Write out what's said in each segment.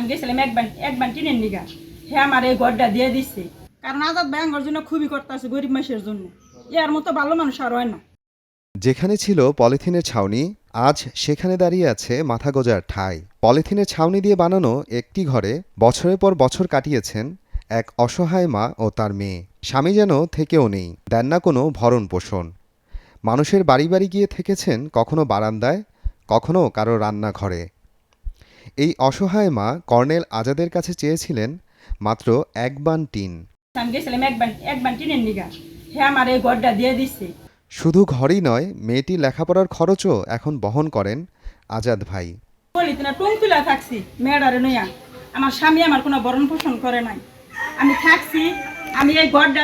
আমি গেছিলাম একবার একবার টিনের নিগা। হে আমার এই ঘরটা দিয়ে দিচ্ছে কারণ আজাদ ভাই আমার জন্য খুবই করতেছে গরিব মানুষের জন্য। এর মতো ভালো মানুষ আর হয় না। যেখানে ছিল পলিথিনের ছাউনি, আজ সেখানে দাঁড়িয়ে আছে মাথা গোজার ঠাই। পলিথিনের ছাউনি দিয়ে বানানো একটি ঘরে বছরের পর বছর কাটিয়েছেন এক অসহায় মা ও তার মেয়ে। স্বামী যেন থেকেও নেই, দেন না কোনো ভরণ পোষণ। মানুষের বাড়ি বাড়ি গিয়ে থেকেছেন কখনো বারান্দায়, কখনো কারও রান্নাঘরে। এই অসহায় মা কর্নেল আজাদের কাছে চেয়েছিলেন মাত্র এক বান টিন। আমি গেছিলাম একবার একবার টিনের নিগা। হে আমার এই ঘরটা দিয়ে দিচ্ছে শুধু ঘরই নয় মেয়েটি লেখাপড়ার খরচও এখন বহন করেন আজাদ ভাই। বলি না টুং তুলা থাকছি মেয়েটারে নইয়া। আমার স্বামী আমার কোনো বরণ পোষণ করে নাই। আমি থাকছি আমি এই ঘরটা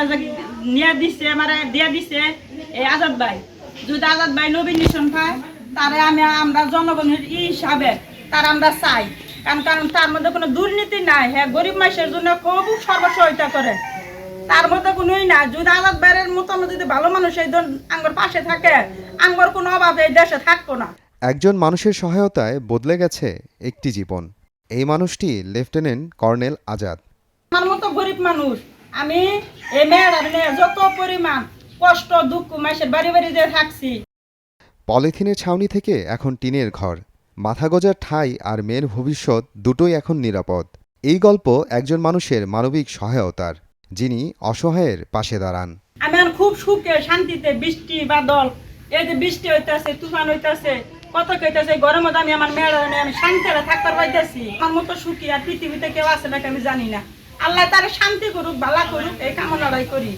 নিয়ে দিচ্ছে আমার দিয়ে দিচ্ছে এই আজাদ ভাই। যদি আজাদ ভাই নবীন পায় তারে আমি আমরা জনগণের ই হিসাবে তার আমরা চাই। কারণ কারণ তার মধ্যে কোনো দুর্নীতি নাই। হ্যাঁ গরিব মানুষের জন্য খুব সর্বসহায়তা করে। তার মধ্যে কোনোই না যদি আজাদ ভাইয়ের মতো যদি ভালো মানুষ এই আঙ্গর পাশে থাকে আঙ্গর কোনো অভাব এই দেশে থাকতো না। একজন মানুষের সহায়তায় বদলে গেছে একটি জীবন। এই মানুষটি লেফটেন্যান্ট কর্নেল আজাদ। আমার মতো গরিব মানুষ আমি এই মেয়েরা যত পরিমাণ কষ্ট দুঃখ মাসের বাড়ি বাড়ি যে থাকছি। পলিথিনের ছাউনি থেকে এখন টিনের ঘর। মাথা গোজার ঠাই আর মেয়ের ভবিষ্যৎ দুটোই এখন নিরাপদ। এই গল্প একজন মানুষের মানবিক সহায়তার, যিনি অসহায়ের পাশে দাঁড়ান। খুব সুখে, শান্তিতে বৃষ্টি, বাদল, এই যে বৃষ্টি হইতাছে, তুফান হইতাছে কত কইতাছে গরম আমি আমার মেয়েরা আমি শান্তিতে থাকতে পাইতেছি। আমার মতো সুখী আর পৃথিবীতে কেউ আছে নাকি আমি জানি না। আল্লাহ তারা শান্তি করুক ভালা করুক, এই কামনাটাই করি।